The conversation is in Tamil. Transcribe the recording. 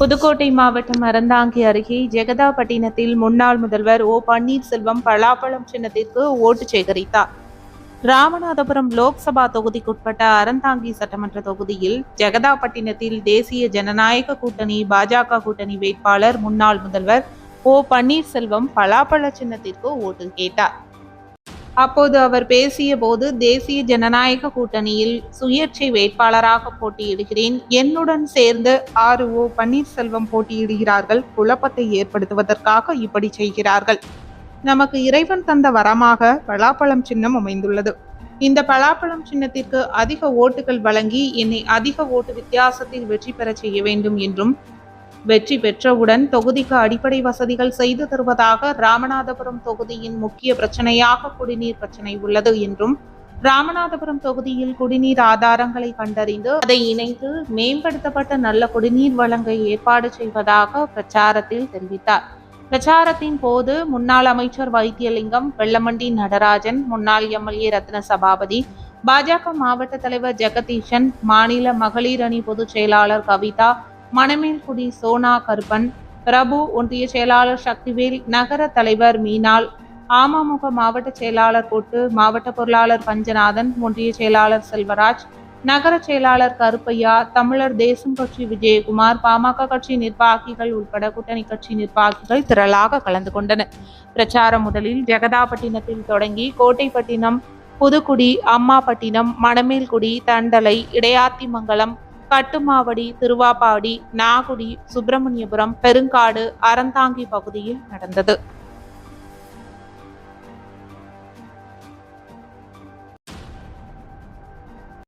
புதுக்கோட்டை மாவட்டம் அறந்தாங்கி அருகே ஜெகதாபட்டினத்தில் முன்னாள் முதல்வர் ஓ பன்னீர்செல்வம் பலாப்பழம் சின்னத்திற்கு ஓட்டு சேகரித்தார். ராமநாதபுரம் லோக்சபா தொகுதிக்குட்பட்ட அறந்தாங்கி சட்டமன்ற தொகுதியில் ஜெகதாபட்டினத்தில் தேசிய ஜனநாயக கூட்டணி பாஜக கூட்டணி வேட்பாளர் முன்னாள் முதல்வர் ஓ பன்னீர்செல்வம் பலாப்பழ சின்னத்திற்கு ஓட்டு கேட்டார். அப்போது அவர் பேசிய போது தேசிய ஜனநாயக கூட்டணியில் சுயேட்சை வேட்பாளராக போட்டியிடுகிறேன். என்னுடன் சேர்ந்து ஆறு ஓ பன்னீர்செல்வம் போட்டியிடுகிறார்கள். குழப்பத்தை ஏற்படுத்துவதற்காக இப்படி செய்கிறார்கள். நமக்கு இறைவன் தந்த வரமாக பலாப்பழம் சின்னம் அமைந்துள்ளது. இந்த பலாப்பழம் சின்னத்திற்கு அதிக ஓட்டுகள் வழங்கி என்னை அதிக ஓட்டு வித்தியாசத்தில் வெற்றி பெறச் செய்ய வேண்டும் என்றும் வெற்றி பெற்றவுடன் தொகுதிக்கு அடிப்படை வசதிகள் செய்து தருவதாக ராமநாதபுரம் தொகுதியின் முக்கிய பிரச்சனையாக குடிநீர் பிரச்சனை உள்ளது என்றும் ராமநாதபுரம் தொகுதியில் குடிநீர் ஆதாரங்களை கண்டறிந்து அதை இணைத்து மேம்படுத்தப்பட்ட நல்ல குடிநீர் வழங்க ஏற்பாடு செய்வதாக பிரச்சாரத்தில் தெரிவித்தார். பிரச்சாரத்தின் போது முன்னாள் அமைச்சர் வைத்தியலிங்கம் வெள்ளமண்டி நடராஜன் முன்னாள் எம்எல்ஏ ரத்ன சபாபதி பாஜக மாவட்ட தலைவர் ஜெகதீஷன் மாநில மகளிர் அணி பொதுச் செயலாளர் கவிதா மணமேல்குடி சோனா கருப்பன் பிரபு ஒன்றிய செயலாளர் சக்திவேல் நகர தலைவர் மீனாள் அமமுக மாவட்ட செயலாளர் கொட்டு மாவட்ட பொருளாளர் பஞ்சநாதன் ஒன்றிய செயலாளர் செல்வராஜ் நகர செயலாளர் கருப்பையா தமிழர் தேசம் கட்சி விஜயகுமார் பாமக கட்சி நிர்வாகிகள் உட்பட கூட்டணி கட்சி நிர்வாகிகள் திரளாக கலந்து கொண்டனர். பிரச்சாரம் முதலில் ஜெகதாபட்டினத்தில் தொடங்கி கோட்டைப்பட்டினம் புதுக்குடி அம்மாப்பட்டினம் மணமேல்குடி தண்டலை இடையாத்திமங்கலம் கட்டுமாவடி திருவாப்பாடி நாகுடி சுப்பிரமணியபுரம் பெருங்காடு அறந்தாங்கி பகுதியில் நடந்தது.